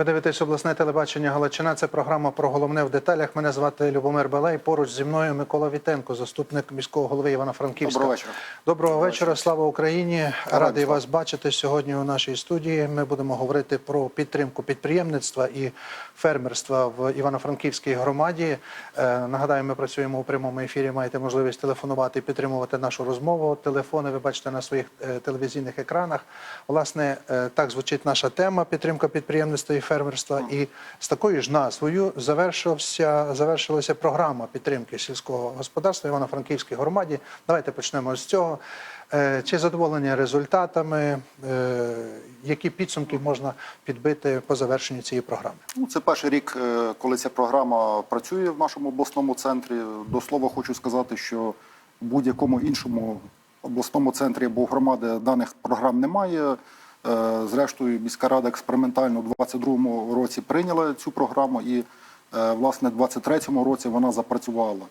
Ви дивитесь обласне телебачення Галичина. Це програма про головне в деталях. Мене звати Любомир Балей. Поруч зі мною Микола Вітенко, заступник міського голови Івано-Франківська. Доброго вечора. Доброго вечора. Слава Україні! Радий вас бачити сьогодні у нашій студії. Ми будемо говорити про підтримку підприємництва і фермерства в Івано-Франківській громаді. Е, Нагадаю, ми працюємо у прямому ефірі. Маєте можливість телефонувати і підтримувати нашу розмову. Телефони ви бачите на своїх е, телевізійних екранах. Власне, е, так звучить наша тема підтримка підприємництва і фермерства. І з такою ж назвою завершився завершилася програма підтримки сільського господарства Івано-Франківській громаді. Давайте почнемо з цього. Е, Чи задоволені результатами, е, які підсумки можна підбити по завершенню цієї програми? Ну, це перший рік, е, коли ця програма працює в нашому обласному центрі. До слова, хочу сказати, що в будь-якому іншому обласному центрі або громади даних програм немає. Е, Зрештою, міська рада експериментально у 2022 році прийняла цю програму, і е, власне в 2023 році вона запрацювала.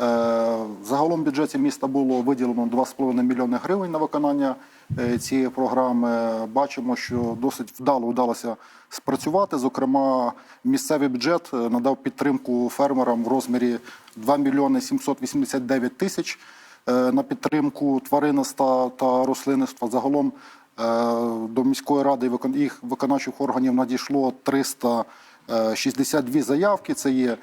Е, Загалом в бюджеті міста було виділено 2,5 мільйони гривень на виконання цієї програми. Бачимо, що досить вдало вдалося спрацювати. Зокрема, місцевий бюджет надав підтримку фермерам в розмірі 2 мільйони 789 тисяч на підтримку тваринництва та рослинництва. Загалом до міської ради їх виконавчих органів надійшло 362 заявки. Це є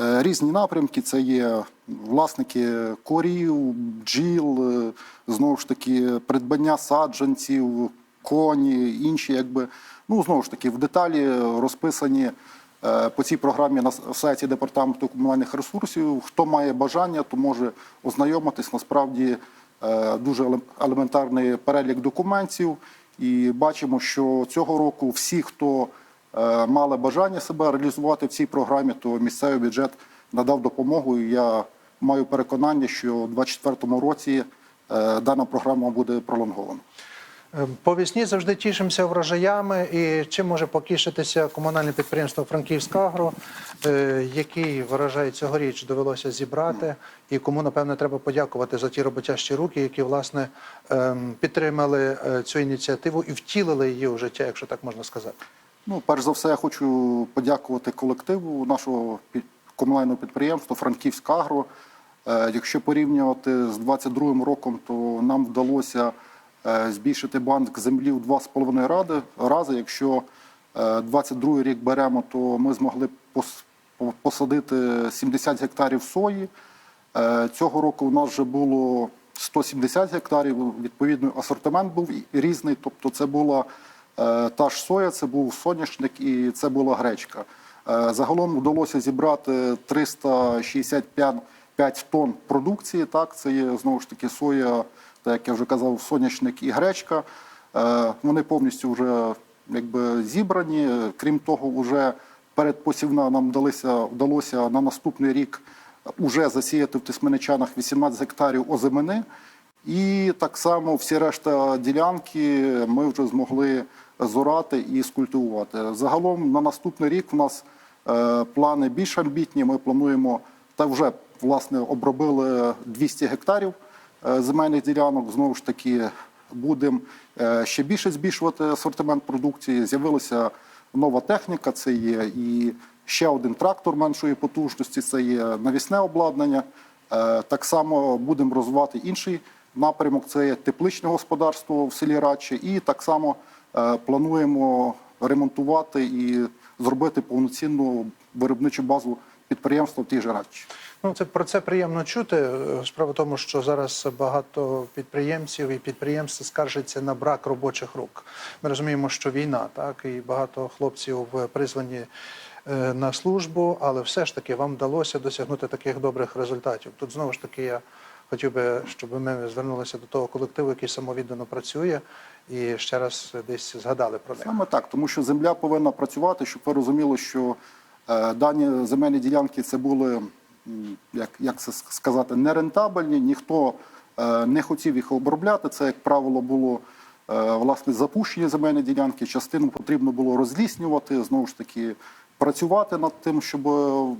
Е, Різні напрямки це є власники корів, бджіл, е, знову ж таки, придбання саджанців, коні, інші, якби ну знову ж таки в деталі розписані е, по цій програмі на сайті департаменту комунальних ресурсів. Хто має бажання, то може ознайомитись. Насправді е, дуже елементарний перелік документів. І бачимо, що цього року всі, хто е, мали бажання себе реалізувати в цій програмі, то місцевий бюджет надав допомогу. І я маю переконання, що у 2024 році е, дана програма буде пролонгована. Е, По весні завжди тішимося врожаями. І чим може покішитися комунальне підприємство Франківська Агро, е, який врожай цьогоріч довелося зібрати, і кому напевне треба подякувати за ті роботящі руки, які власне ем, підтримали е, цю ініціативу і втілили її у життя, якщо так можна сказати. Ну, перш за все, я хочу подякувати колективу нашого комунального підприємства Франківська Агро. Е, Якщо порівнювати з 2022 роком, то нам вдалося збільшити банк землі в 2,5 рази. Якщо 22 рік беремо, то ми змогли посадити 70 гектарів сої. Е, Цього року у нас вже було 170 гектарів. Відповідно, асортимент був різний. Тобто, це була е, та ж соя, це був соняшник і це була гречка. Е, Загалом вдалося зібрати 365 5 тонн продукції. Так, це є знову ж таки соя, як я вже казав, соняшник і гречка. Е, Вони повністю вже якби зібрані. Крім того, вже передпосівна нам вдалося, вдалося на наступний рік уже засіяти в Тисменичанах 18 гектарів озимини. І так само всі решта ділянки ми вже змогли зорати і скультивувати. Загалом на наступний рік у нас е, плани більш амбітні. Ми плануємо та вже власне обробили 200 гектарів е, земельних ділянок. Знову ж таки, будемо е, ще більше збільшувати асортимент продукції. З'явилася нова техніка. Це є і ще один трактор меншої потужності. Це є навісне обладнання. Е, Так само будемо розвивати інший напрямок. Це є тепличне господарство в селі Радче. І так само е, плануємо ремонтувати і зробити повноцінну виробничу базу підприємства в тій же Радчі. Ну, це про це приємно чути. Е, Справа в тому, що зараз багато підприємців і підприємств скаржаться на брак робочих рук. Ми розуміємо, що війна, так і багато хлопців призвані е, на службу, але все ж таки вам вдалося досягнути таких добрих результатів. Тут знову ж таки я хотів би, щоб ми звернулися до того колективу, який самовіддано працює, і ще раз десь згадали про них. Саме так, тому що земля повинна працювати, щоб ви розуміли, що е, дані земельні ділянки це були, як, як це сказати, нерентабельні, ніхто е, не хотів їх обробляти. Це, як правило, було е, власне запущені земельні ділянки. Частину потрібно було розліснювати, знову ж таки, працювати над тим, щоб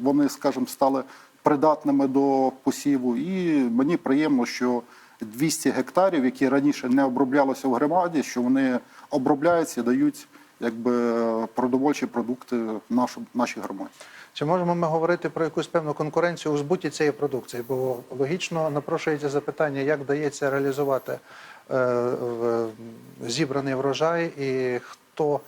вони, скажімо, стали придатними до посіву. І мені приємно, що 200 гектарів, які раніше не оброблялися в громаді, що вони обробляються і дають якби продовольчі продукти в нашій громаді. Чи можемо ми говорити про якусь певну конкуренцію у збуті цієї продукції? Бо логічно напрошується запитання, як вдається реалізувати е, зібраний врожай і хто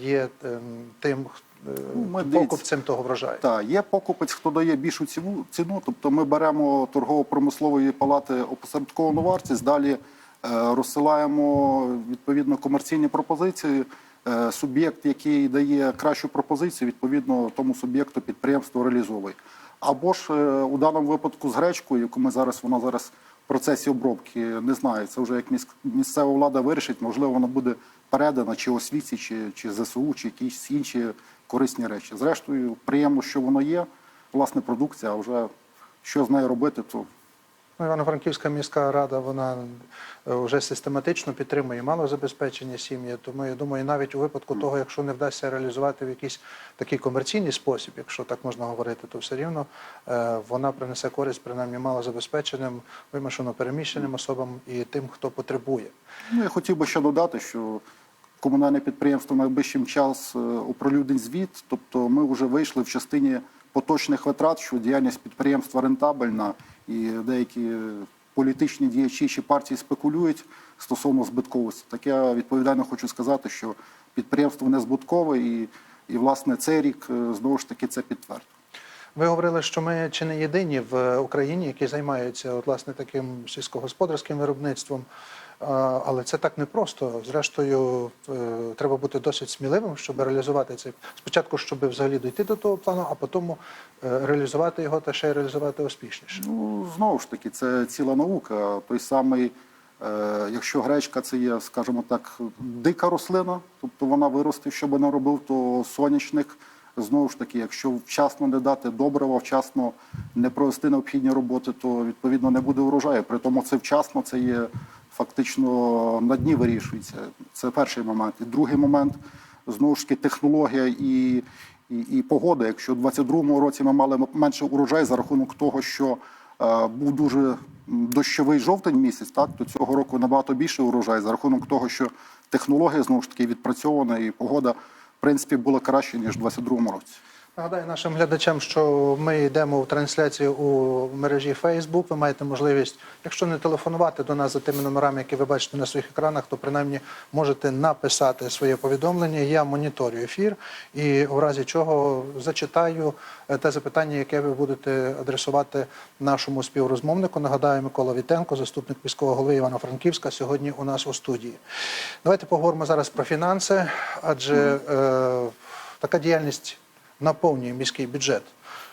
є ем, тим е, Ну, ми покупцем того врожаю. Так, є покупець, хто дає більшу ціну, ціну. Тобто ми беремо торгово-промислової палати опосередковану вартість, далі е, розсилаємо відповідно комерційні пропозиції. Е, Суб'єкт, який дає кращу пропозицію, відповідно тому суб'єкту підприємство реалізовує. Або ж е, у даному випадку з гречкою, яку ми зараз вона зараз в процесі обробки, не знаю. Це вже як міс- місцева влада вирішить, можливо, вона буде передана чи освіті, чи, чи ЗСУ, чи якісь інші корисні речі. Зрештою, приємно, що воно є, власне, продукція, а вже що з нею робити, то Ну, Івано-Франківська міська рада вона е, вже систематично підтримує малозабезпечені сім'ї. Тому я думаю, навіть у випадку того, якщо не вдасться реалізувати в якийсь такий комерційний спосіб, якщо так можна говорити, то все рівно е, вона принесе користь принаймні малозабезпеченим, вимушено переміщеним особам і тим, хто потребує. Ну, я хотів би ще додати, що комунальне підприємство найближчим час е, оприлюднить звіт. Тобто ми вже вийшли в частині поточних витрат, що діяльність підприємства рентабельна, і деякі політичні діячі чи партії спекулюють стосовно збитковості. Так я відповідально хочу сказати, що підприємство не збуткове, і, і власне цей рік е, знову ж таки це підтвердив. Ви говорили, що ми чи не єдині в Україні, які займаються от, власне таким сільськогосподарським виробництвом. Але це так непросто. Зрештою, е, треба бути досить сміливим, щоб реалізувати це. Спочатку, щоб взагалі дійти до того плану, а потім е, реалізувати його та ще й реалізувати успішніше. Ну, знову ж таки, це ціла наука. Той самий, е, якщо гречка це є, скажімо так, дика рослина, тобто вона виросте, що би не робив, то сонячник. Знову ж таки, якщо вчасно не дати добрива, вчасно не провести необхідні роботи, то відповідно не буде урожаю. При тому це вчасно, це є фактично на дні вирішується. Це перший момент. І другий момент знову ж таки технологія і, і, і погода. Якщо в 22-му році ми мали менше урожай за рахунок того, що е, був дуже дощовий жовтень місяць, так то цього року набагато більше урожай за рахунок того, що технологія знову ж таки відпрацьована, і погода в принципі була краще ніж в 22-му році. Нагадаю нашим глядачам, що ми йдемо в трансляцію у мережі Facebook. Ви маєте можливість, якщо не телефонувати до нас за тими номерами, які ви бачите на своїх екранах, то принаймні можете написати своє повідомлення. Я моніторю ефір і в разі чого зачитаю е, те запитання, яке ви будете адресувати нашому співрозмовнику. Нагадаю, Микола Вітенко, заступник міського голови Івано-Франківська, сьогодні у нас у студії. Давайте поговоримо зараз про фінанси, адже е, така діяльність наповнює міський бюджет.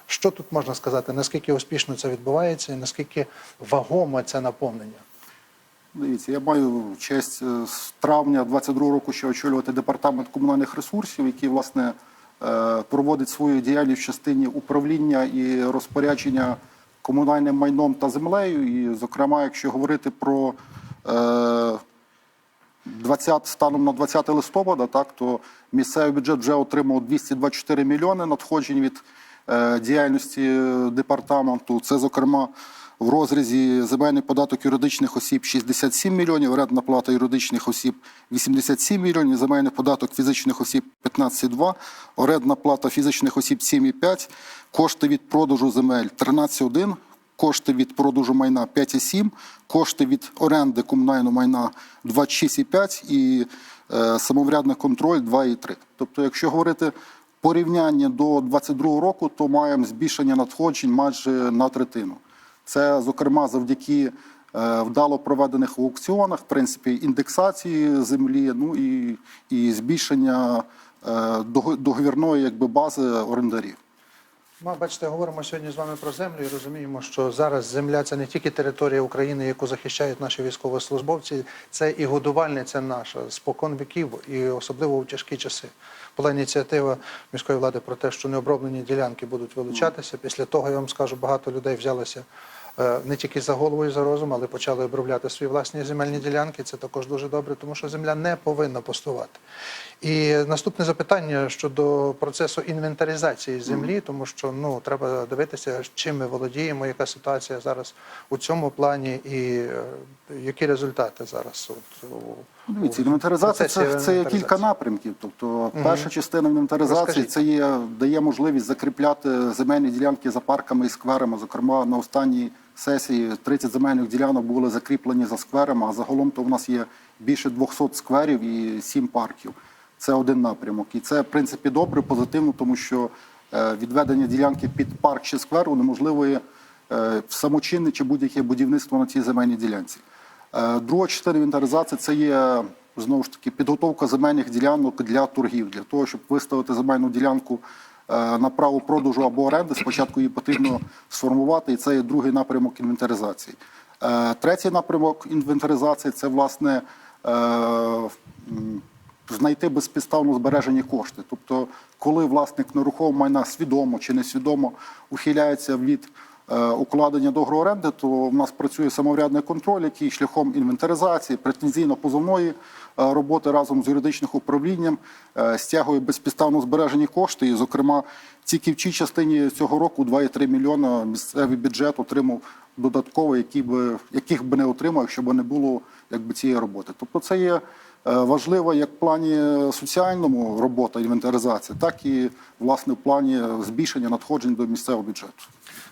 Що тут можна сказати? Наскільки успішно це відбувається, і наскільки вагоме це наповнення? Дивіться, я маю честь е, з травня 22 року ще очолювати департамент комунальних ресурсів, який власне е, проводить свою діяльність в частині управління і розпорядження комунальним майном та землею. І, зокрема, якщо говорити про е, 20, станом на 20 листопада, так то місцевий бюджет вже отримав 224 мільйони надходжень від е, діяльності е, департаменту. Це, зокрема, в розрізі земельний податок юридичних осіб 67 мільйонів, орендна плата юридичних осіб 87 мільйонів, земельний податок фізичних осіб 15,2, орендна плата фізичних осіб 7,5, кошти від продажу земель 13,1, кошти від продажу майна 5,7, кошти від оренди комунального майна 26,5 і е, самоврядний контроль 2,3. Тобто, якщо говорити порівняння до 2022 року, то маємо збільшення надходжень майже на третину. Це, зокрема, завдяки е, вдало проведених аукціонах, в принципі, індексації землі, ну і, і збільшення е, договірної якби, бази орендарів. Ми, бачите, говоримо сьогодні з вами про землю і розуміємо, що зараз земля це не тільки територія України, яку захищають наші військовослужбовці, це і годувальниця наша спокон віків, і особливо у тяжкі часи. Була ініціатива міської влади про те, що необроблені ділянки будуть вилучатися. Після того я вам скажу, багато людей взялося е, не тільки за голову і за розум, але почали обробляти свої власні земельні ділянки. Це також дуже добре, тому що земля не повинна пустувати. І наступне запитання щодо процесу інвентаризації землі, тому що ну треба дивитися, чим ми володіємо, яка ситуація зараз у цьому плані, і е, які результати зараз от, у Дивіться, інвентаризація це, це є кілька напрямків. Тобто, перша частина інвентаризації Розкажіть. це є, дає можливість закріпляти земельні ділянки за парками і скверами. Зокрема, на останній сесії 30 земельних ділянок були закріплені за скверами, а загалом то в нас є більше 200 скверів і 7 парків. Це один напрямок. І це, в принципі, добре, позитивно, тому що е, відведення ділянки під парк чи сквер унеможливує е, самочинне чи будь-яке будівництво на цій земельній ділянці. Е, Друга частина інвентаризації це є знову ж таки підготовка земельних ділянок для торгів. Для того, щоб виставити земельну ділянку на право продажу або оренди, спочатку її потрібно сформувати, і це є другий напрямок інвентаризації. Третій напрямок інвентаризації це власне знайти безпідставно збережені кошти. Тобто, коли власник нерухомого майна свідомо чи несвідомо ухиляється від е, укладення договору оренди, то в нас працює самоврядний контроль, який шляхом інвентаризації, претензійно-позовної е, роботи разом з юридичним управлінням е, стягує безпідставно збережені кошти. І, зокрема, тільки в цій частині цього року 2,3 мільйона місцевий бюджет отримав додатково, які би, яких би не отримав, якщо б не було якби, цієї роботи. Тобто це є е, важлива як в плані соціальному робота інвентаризації, так і власне в плані збільшення надходжень до місцевого бюджету.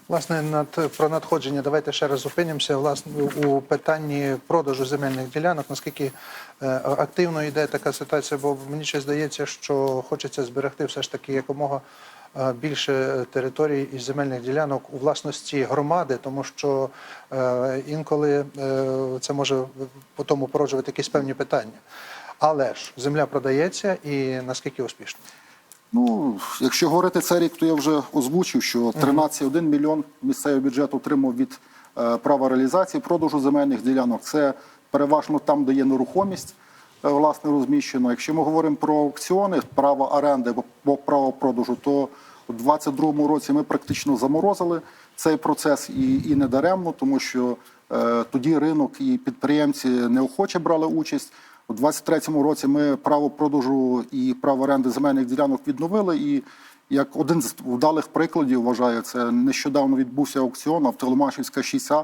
Власне, над про надходження давайте ще раз зупинимося. Власне, у питанні продажу земельних ділянок. Наскільки е, активно йде така ситуація? Бо мені ще здається, що хочеться зберегти все ж таки якомога е, більше територій і земельних ділянок у власності громади, тому що е, інколи е, це може тому породжувати якісь певні питання. Але ж земля продається і наскільки успішно? Ну, якщо говорити цей рік, то я вже озвучив, що 13,1 мільйон місцевий бюджет отримав від е, права реалізації продажу земельних ділянок. Це переважно там, де є нерухомість е, власне розміщено. Якщо ми говоримо про аукціони, право оренди або- право продажу, то у 2022 році ми практично заморозили цей процес і, і не даремно, тому що е, тоді ринок і підприємці неохоче брали участь. У 23-му році ми право продажу і право оренди земельних ділянок відновили. І як один з вдалих прикладів вважаю, це нещодавно відбувся аукціон Автоломашівська 6А,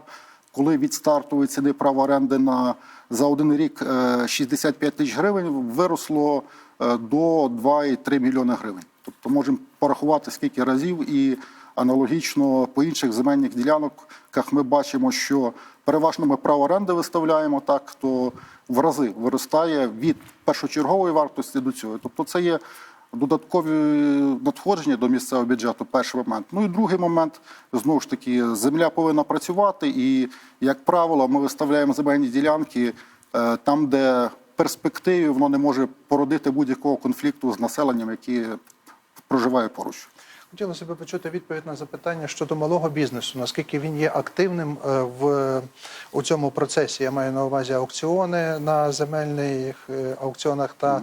коли від стартової ціни права оренди на за один рік е, 65 тисяч гривень виросло е, до 2,3 мільйони гривень. Тобто можемо порахувати скільки разів і аналогічно по інших земельних ділянках ми бачимо, що переважно ми право оренди виставляємо так, то в рази виростає від першочергової вартості до цього. Тобто це є додаткові надходження до місцевого бюджету. Перший момент. Ну і другий момент знову ж таки земля повинна працювати, і як правило, ми виставляємо земельні ділянки е, там, де перспективі воно не може породити будь-якого конфлікту з населенням, яке проживає поруч. Хотілося б почути відповідь на запитання щодо малого бізнесу. Наскільки він є активним е, в у цьому процесі? Я маю на увазі аукціони на земельних е, аукціонах та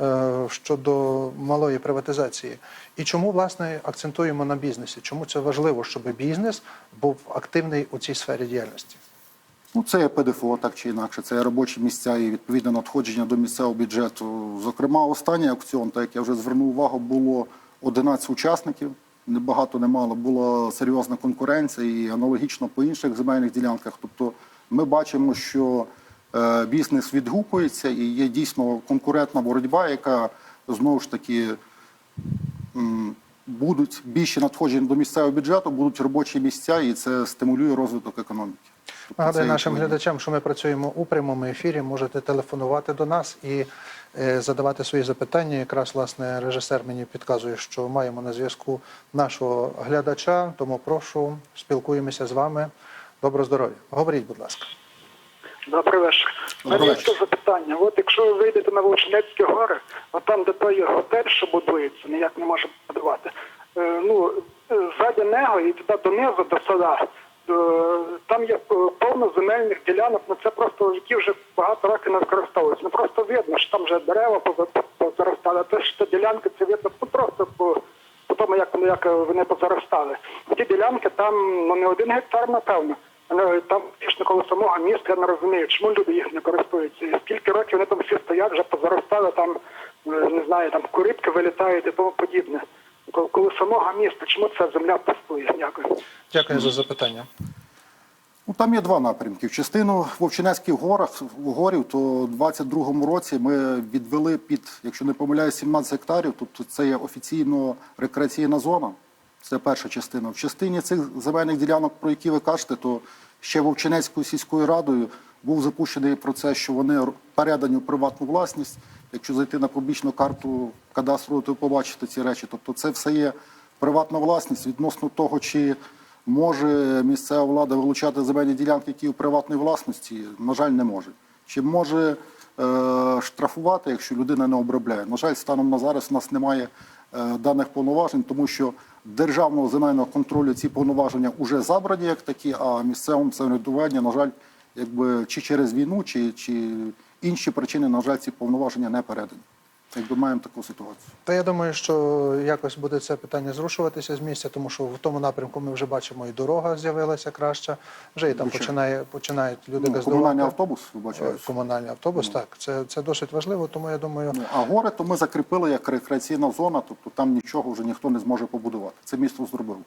е, щодо малої приватизації. І чому власне акцентуємо на бізнесі? Чому це важливо, щоб бізнес був активний у цій сфері діяльності? Ну, це є ПДФО, так чи інакше, це є робочі місця і відповідне надходження до місцевого бюджету. Зокрема, останній аукціон, так як я вже звернув увагу, було 11 учасників. Небагато не мало, була серйозна конкуренція і аналогічно по інших земельних ділянках. Тобто ми бачимо, що е, бізнес відгукується і є дійсно конкурентна боротьба, яка знову ж таки будуть більше надходжень до місцевого бюджету, будуть робочі місця, і це стимулює розвиток економіки. Тобто Нагадую нашим глядачам, що ми працюємо у прямому ефірі. Можете телефонувати до нас і задавати свої запитання. Якраз власне режисер мені підказує, що маємо на зв'язку нашого глядача. Тому прошу спілкуємося з вами. Добро здоров'я. Говоріть, будь ласка. Добрий вечір. Мене є запитання. От якщо ви вийдете на Волочинецькі гори, от там, де той готель, що будується, ніяк не може будувати. Е, ну, е, ззаді нього і туди донизу, до села, е, там є е, повно земельних ділянок, ну це просто які вже багато років не використовуються. Ну просто видно, що там вже дерева поза- позаростали, а те, що ділянки, це видно ну, просто по, по тому, як як вони позаростали. Ті ділянки там ну не один гектар, напевно. Але там фактично коло самого міста я не розумію, чому люди їх не користуються. І скільки років вони там всі стоять, вже позаростали, там е, не знаю, там куритки вилітають і тому подібне. Коли, самого міста, чому ця земля пустує? Дякую. Дякую за запитання. Ну, там є два напрямки. В частину Вовчинецьких горах горів, то в 22-му році ми відвели під, якщо не помиляюсь, 17 гектарів. Тобто це є офіційно рекреаційна зона. Це перша частина. В частині цих земельних ділянок, про які ви кажете, то ще Вовчинецькою сільською радою був запущений процес, що вони передані у приватну власність. Якщо зайти на публічну карту кадастру, то побачите ці речі. Тобто це все є приватна власність відносно того, чи може місцева влада вилучати земельні ділянки, які у приватній власності, на жаль, не може. Чи може е, штрафувати, якщо людина не обробляє? На жаль, станом на зараз у нас немає е, даних повноважень, тому що державного земельного контролю ці повноваження вже забрані як такі, а місцевому самоврядуванню, на жаль, якби чи через війну, чи, чи інші причини, на жаль, ці повноваження не передані. Якби маємо таку ситуацію. Та я думаю, що якось буде це питання зрушуватися з місця, тому що в тому напрямку ми вже бачимо, і дорога з'явилася краща. Вже і там Звичайно. починає починають люди Ну, газдувати. комунальний автобус, Е, вибачаюсь. Комунальний автобус, так це, це досить важливо. Тому я думаю, Ну, а гори то ми закріпили як рекреаційна зона, тобто там нічого вже ніхто не зможе побудувати. Це місто зробило.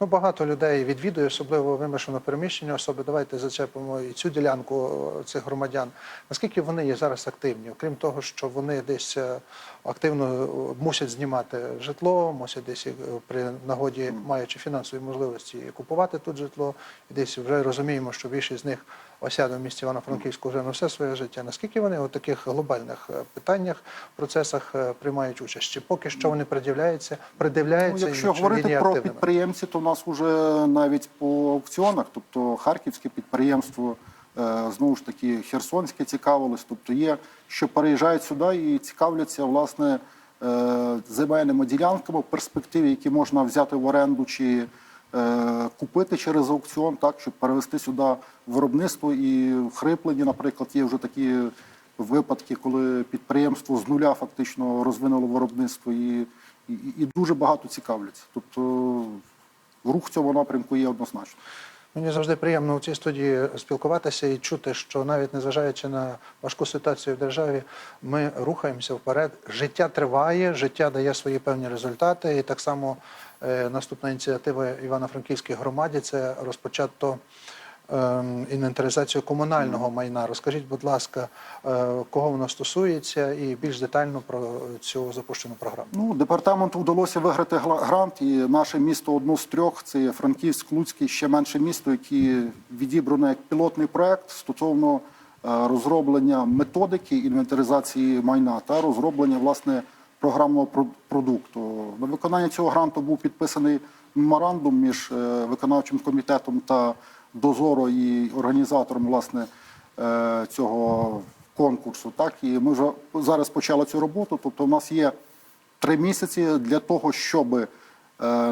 Ну, багато людей відвідує, особливо вимушено переміщені особи. Давайте зачепимо і цю ділянку е, цих громадян. Наскільки вони є зараз активні? Окрім того, що вони десь е, активно е, мусять знімати житло, мусять десь е, при нагоді, маючи фінансові можливості, купувати тут житло. І десь вже розуміємо, що більшість з них осяде в місті Івано-Франківську вже на все своє життя. Наскільки вони у таких глобальних е, питаннях, процесах приймають участь? Чи поки що вони придивляються, Ну, придивляються якщо і говорити про активними? підприємців, то у нас вже навіть по аукціонах, тобто харківське підприємство, знову ж таки, Херсонське цікавилось, тобто є, що переїжджають сюди і цікавляться власне е, земельними ділянками в перспективі, які можна взяти в оренду чи е, купити через аукціон, так щоб перевести сюди виробництво і хриплені, наприклад, є вже такі випадки, коли підприємство з нуля фактично розвинуло виробництво і, і, і дуже багато цікавляться. Тобто рух в цьому напрямку є однозначно. Мені завжди приємно у цій студії спілкуватися і чути, що навіть незважаючи на важку ситуацію в державі, ми рухаємося вперед. Життя триває, життя дає свої певні результати. І так само е, наступна ініціатива Івано-Франківській громаді це розпочато інвентаризацію комунального майна. Розкажіть, будь ласка, е, кого воно стосується, і більш детально про цю запущену програму. Ну, департаменту вдалося виграти грант, і наше місто одно з трьох це Франківськ, Луцький, ще менше місто, які відібрано як пілотний проект стосовно е, розроблення методики інвентаризації майна та розроблення власне програмного про- продукту. На виконання цього гранту був підписаний меморандум між е, виконавчим комітетом та дозоро і організатором власне е, цього конкурсу. Так і ми вже зараз почали цю роботу. Тобто, у нас є три місяці для того, щоб е,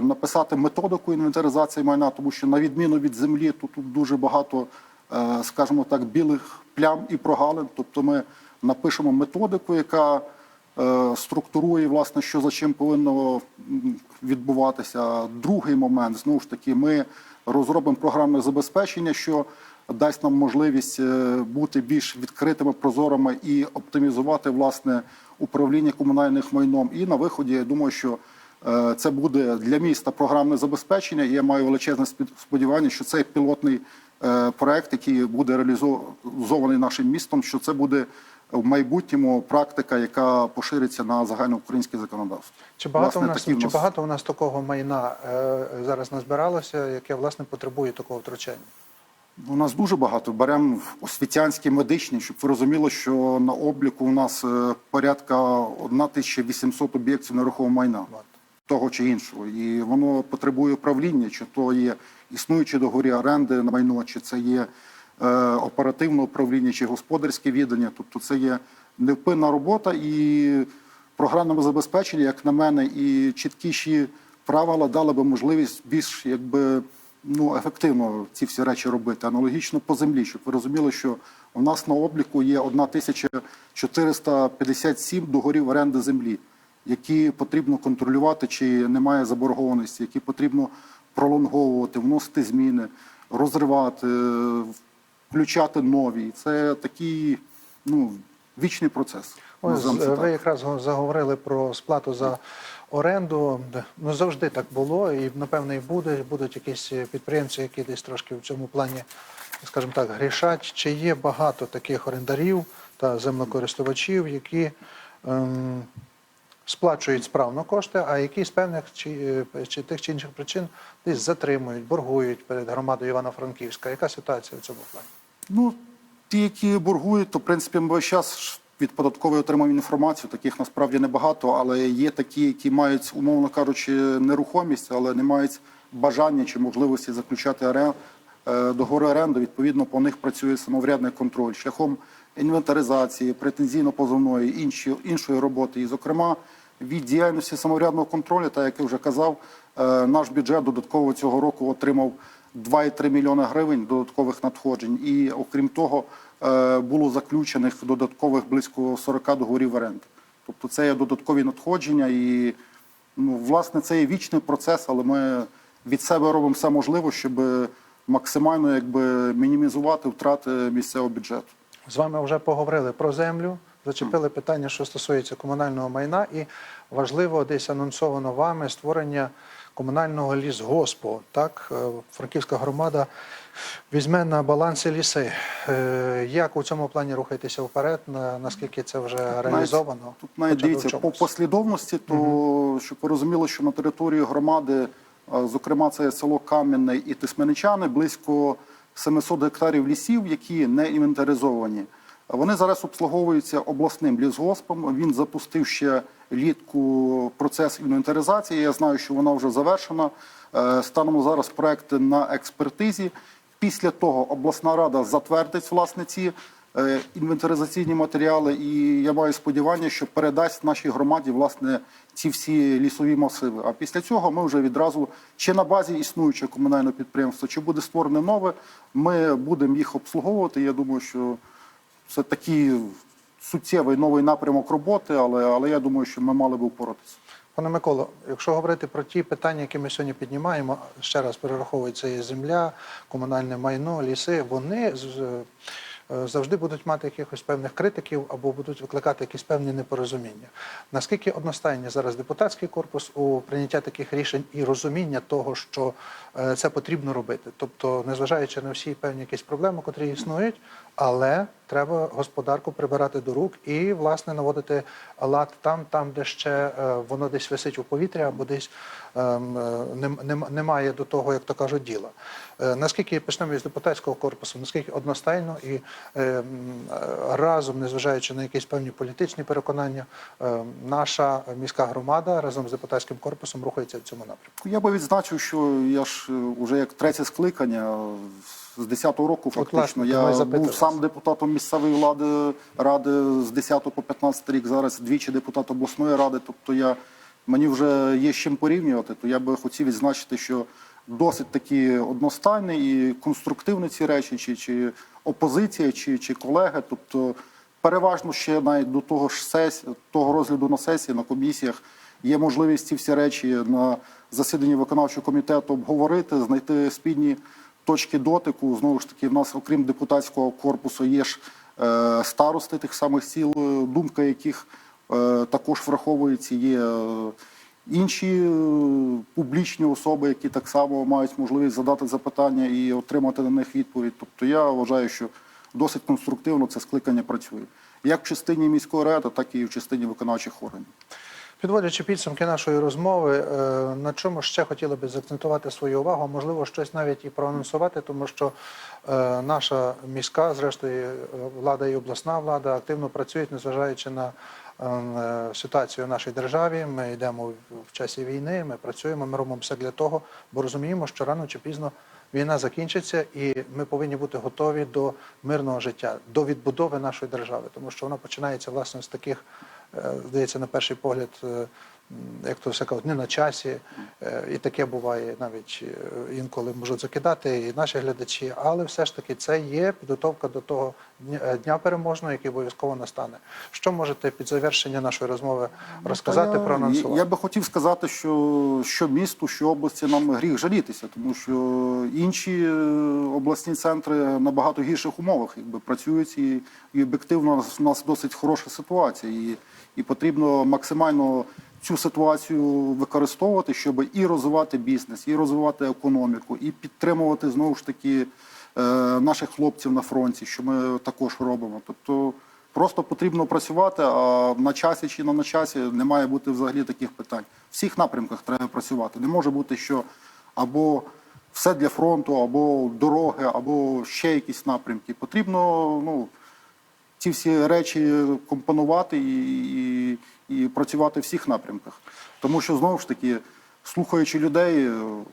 написати методику інвентаризації майна, тому що на відміну від землі, тут, тут дуже багато, е, скажімо так, білих плям і прогалин. Тобто, ми напишемо методику, яка структурує, власне, що за чим повинно відбуватися. Другий момент знову ж таки, ми розробимо програмне забезпечення, що дасть нам можливість е, бути більш відкритими, прозорими і оптимізувати власне управління комунальних майном. І на виході я думаю, що е, це буде для міста програмне забезпечення. І я маю величезне сподівання, що цей пілотний е, проект, який буде реалізований нашим містом, що це буде в майбутньому практика, яка пошириться на загальноукраїнське законодавство. Чи багато, Власне, у нас, в чи багато у нас такого майна е, зараз назбиралося, яке власне потребує такого втручання? У нас дуже багато. Беремо освітянські медичні, щоб ви розуміли, що на обліку у нас е, порядка 1800 об'єктів нерухомого майна того чи іншого. І воно потребує управління, чи то є існуючі договорі оренди на майно, чи це є оперативне управління, чи господарське віддання. Тобто це є невпинна робота і програмне забезпечення, як на мене, і чіткіші правила дали би можливість більш якби ну, ефективно ці всі речі робити. Аналогічно по землі, щоб ви розуміли, що у нас на обліку є 1457 договорів оренди землі, які потрібно контролювати, чи немає заборгованості, які потрібно пролонговувати, вносити зміни, розривати, включати нові. Це такий ну, вічний процес. Ось е, ви якраз заговорили про сплату за оренду. Ну завжди так було, і напевно і буде. Будуть якісь підприємці, які десь трошки в цьому плані скажімо так, грішать, чи є багато таких орендарів та землекористувачів, які ем, сплачують справно кошти, а які з певних чи, е, чи тих чи інших причин десь затримують, боргують перед громадою Івано-Франківська. Яка ситуація в цьому плані? Ну, ті, які боргують, то в принципі ми час від податкової отримуємо інформацію. Таких насправді небагато, але є такі, які мають, умовно кажучи, нерухомість, але не мають бажання чи можливості заключати орен- е, договори оренди. Відповідно, по них працює самоврядний контроль шляхом інвентаризації, претензійно-позовної, інші, іншої роботи. І, зокрема, від діяльності самоврядного контролю, так як я вже казав, е, наш бюджет додатково цього року отримав 2,3 мільйони гривень додаткових надходжень. І окрім того, е, було заключених додаткових близько 40 договорів оренди. Тобто це є додаткові надходження, і ну, власне це є вічний процес, але ми від себе робимо все можливе, щоб максимально якби мінімізувати втрати місцевого бюджету. З вами вже поговорили про землю, зачепили питання, що стосується комунального майна, і важливо десь анонсовано вами створення комунального лісгоспу. Так, Е, Франківська громада візьме на балансі ліси. Е, Як у цьому плані рухаєтеся вперед? Наскільки це вже реалізовано? Тут навіть дивіться, по послідовності, то щоб ви розуміли, що на території громади, зокрема, це село Кам'яне і Тисменичани, близько 700 гектарів лісів, які не інвентаризовані. Вони зараз обслуговуються обласним лісгоспом. Він запустив ще літку процес інвентаризації. Я знаю, що вона вже завершена. Е, Станом зараз проекти на експертизі. Після того обласна рада затвердить власне ці е, інвентаризаційні матеріали, і я маю сподівання, що передасть нашій громаді власне ці всі лісові масиви. А після цього ми вже відразу чи на базі існуючого комунального підприємства, чи буде створене нове, ми будемо їх обслуговувати. Я думаю, що це такий суттєвий новий напрямок роботи, але, але я думаю, що ми мали би впоратися. Пане Миколо, якщо говорити про ті питання, які ми сьогодні піднімаємо, ще раз перераховується є земля, комунальне майно, ліси, вони е, завжди будуть мати якихось певних критиків або будуть викликати якісь певні непорозуміння. Наскільки одностайний зараз депутатський корпус у прийняття таких рішень і розуміння того, що е, це потрібно робити, тобто, незважаючи на всі певні якісь проблеми, котрі існують, але треба господарку прибирати до рук і власне наводити лад там, там, де ще е, воно десь висить у повітрі, або десь ем, е, нем- немає до того, як то кажуть, діла. Е, Наскільки почнемо із депутатського корпусу, наскільки одностайно і е, м, е, разом, незважаючи на якісь певні політичні переконання, е, наша міська громада разом з депутатським корпусом рухається в цьому напрямку. Я би відзначив, що я ж вже як третє скликання з 10-го року, фактично. я був сам депутатом місцевої влади ради з 10 по 15 рік. Зараз двічі депутат обласної ради. Тобто я мені вже є з чим порівнювати. То я би хотів відзначити, що досить такі одностайні і конструктивні ці речі, чи, чи опозиція, чи, чи колеги. Тобто переважно ще навіть до того ж сес... того розгляду на сесії, на комісіях є можливість ці всі речі на засіданні виконавчого комітету обговорити, знайти спільні точки дотику. Знову ж таки, в нас, окрім депутатського корпусу, є ж е, старости тих самих сіл, е, думка яких е, також враховується. Є інші публічні особи, які так само мають можливість задати запитання і отримати на них відповідь. Тобто я вважаю, що досить конструктивно це скликання працює. Як в частині міської ради, так і в частині виконавчих органів. Підводячи підсумки нашої розмови, е, на чому ще хотіли би заакцентувати свою увагу, можливо, щось навіть і проанонсувати, тому що е, наша міська, зрештою, е, влада і обласна влада активно працюють, незважаючи на ситуацію в нашій державі. Ми йдемо в- часі війни, ми працюємо, ми робимо все для того, бо розуміємо, що рано чи пізно війна закінчиться, і ми повинні бути готові до мирного життя, до відбудови нашої держави, тому що вона починається власне з таких здається, на перший погляд, е, як то все кажуть, не на часі. Е, І таке буває навіть е, інколи можуть закидати і наші глядачі, але все ж таки це є підготовка до того дня- е, переможного, який обов'язково настане. Що можете під завершення нашої розмови розказати Ну, Та я. Би хотів сказати, що що місту, що області нам гріх жалітися, тому що інші обласні центри на багато гірших умовах якби працюють і, і об'єктивно у нас- у нас досить хороша ситуація. І, і потрібно максимально цю ситуацію використовувати, щоб і розвивати бізнес, і розвивати економіку, і підтримувати знову ж таки е, наших хлопців на фронті, що ми також робимо. Тобто просто потрібно працювати, а на часі чи не на часі не має бути взагалі таких питань. В всіх напрямках треба працювати. Не може бути, що або все для фронту, або дороги, або ще якісь напрямки. Потрібно ну, ці всі речі компонувати і, і, і працювати в всіх напрямках. Тому що знову ж таки, слухаючи людей,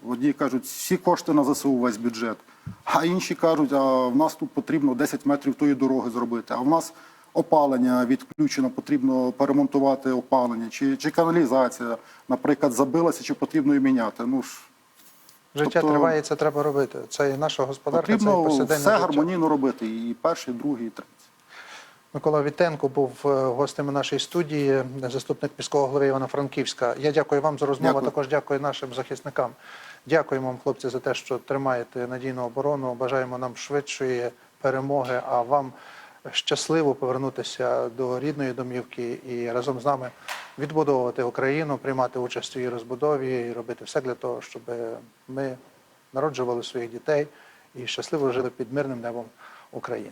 одні кажуть, всі кошти на ЗСУ весь бюджет, а інші кажуть, а в нас тут потрібно 10 метрів тої дороги зробити, а в нас опалення відключено, потрібно перемонтувати опалення, чи, чи каналізація, наприклад, забилася, чи потрібно її міняти. Ну ж Життя Тобто- триває, і це треба робити. Це і наша господарка, це і потрібно все життя. гармонійно робити. І перший, і другий, і третій. Микола Вітенко був е, гостем нашої студії, заступник міського голови Івано-Франківська. Я дякую вам за розмову. Дякую. Також дякую нашим захисникам. Дякуємо вам, хлопці, за те, що тримаєте надійну оборону. Бажаємо нам швидшої перемоги, а вам щасливо повернутися до рідної домівки і разом з нами відбудовувати Україну, приймати участь у її розбудові і робити все для того, щоб ми народжували своїх дітей і щасливо жили під мирним небом України.